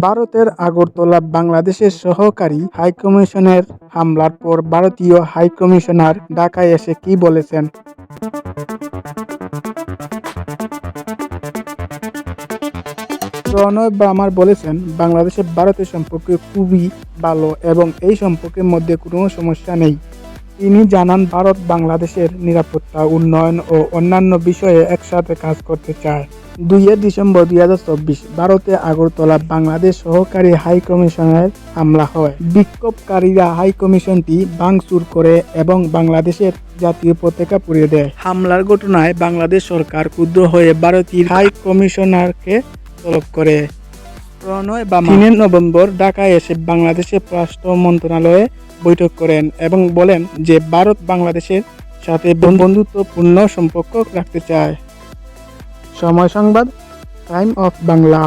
ভারতের আগরতলা বাংলাদেশের সহকারী হাইকমিশনের হামলার পর ভারতীয় হাইকমিশনার ঢাকায় এসে কি বলেছেন? প্রণয় বামার বলেছেন, বাংলাদেশের ভারতের সম্পর্কে খুবই ভালো এবং এই সম্পর্কের মধ্যে কোনো সমস্যা নেই। তিনি জানান, ভারত বাংলাদেশের নিরাপত্তা, উন্নয়ন ও অন্যান্য বিষয়ে একসাথে কাজ করতে চায়। দুইয়ে ডিসেম্বর দুই হাজার চব্বিশ, ভারতে আগরতলা বাংলাদেশ সহকারী হাই কমিশনের হামলা হয়। বিক্ষোভকারীরা হাই কমিশনটি ভাঙচুর করে এবং বাংলাদেশের জাতীয় পতাকা পুড়িয়ে দেয়। হামলার ঘটনায় বাংলাদেশ সরকার ক্ষুদ্র হয়ে ভারতীয় হাই কমিশনারকে তলব করে। প্রণয় বা তিনে নভেম্বর ঢাকায় এসে বাংলাদেশের পররাষ্ট্র মন্ত্রণালয়ে বৈঠক করেন এবং বলেন যে ভারত বাংলাদেশের সাথে বন্ধুত্বপূর্ণ সম্পর্ক রাখতে চায়। সময় সংবাদ টাইম অফ বাংলা